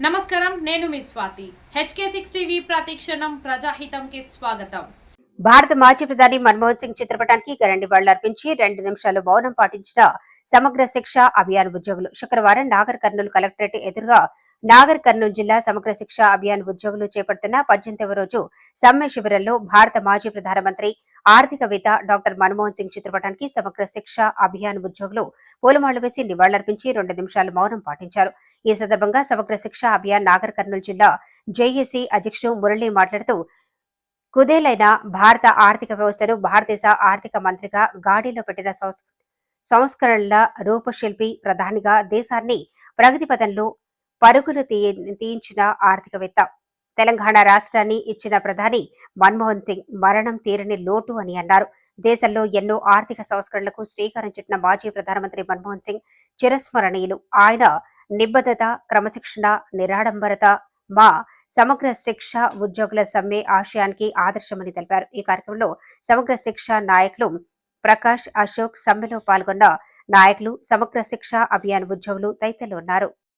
నమస్కారం నేను మీ స్వాతి. హెచ్కే సిక్స్ టీవీ ప్రతిక్షణం ప్రజాహితంకి స్వాగతం. భారత మాజీ ప్రధాని మన్మోహన్ సింగ్ చిత్రపటానికి ఘన అర్పించి రెండు నిమిషాలు మౌనం పాటించిన సమగ్ర శిక్ష అభియాన్ ఉద్యోగులు. శుక్రవారం నాగర్ కర్నూలు కలెక్టరేట్ ఎదురుగా నాగర్ కర్నూలు జిల్లా సమగ్ర శిక్ష అభియాన్ ఉద్యోగులు చేపడుతున్న పద్దెనిమిదవ రోజు సమ్మె శిబిరంలో భారత మాజీ ప్రధానమంత్రి ఆర్థికవేత్త డాక్టర్ మన్మోహన్ సింగ్ చిత్రపటానికి సమగ్ర శిక్ష అభియాన్ ఉద్యోగులు పూలమాళ్ళు వేసి నివాళులర్పించి రెండు నిమిషాలు మౌనం పాటించారు. ఈ సందర్భంగా సమగ్ర శిక్ష అభియాన్ నాగర్ కర్నూలు జిల్లా జేఏసీ అధ్యక్షుడు మురళి మాట్లాడుతూ కుదేలైన భారత ఆర్థిక వ్యవస్థను భారతదేశ ఆర్థిక మంత్రిగా గాడిలో పెట్టిన సంస్కరణల రూపశిల్పి ప్రధానిగా దేశాన్ని ప్రగతి పథంలో పరుగులు తీయ- తీయించిన ఆర్థికవేత్త. తెలంగాణ రాష్ట్రాన్ని ఇచ్చిన ప్రధాని మన్మోహన్ సింగ్ మరణం తీరని లోటు అని అన్నారు. దేశంలో ఎన్నో ఆర్థిక సంస్కరణలకు శ్రీకారం చుట్టిన మాజీ ప్రధానమంత్రి మన్మోహన్ సింగ్ చిరస్మరణీయులు. ఆయన నిబద్ధత క్రమశిక్షణ నిరాడంబరత మా సమగ్ర శిక్ష ఉద్యోగుల సమ్మె ఆశయానికి ఆదర్శమని తెలిపారు. ఈ కార్యక్రమంలో సమగ్ర శిక్ష నాయకులు ప్రకాష్ అశోక్ సమ్మెలో పాల్గొన్న నాయకులు సమగ్ర శిక్ష అభియాన్ ఉద్యోగులు తదితరులు ఉన్నారు.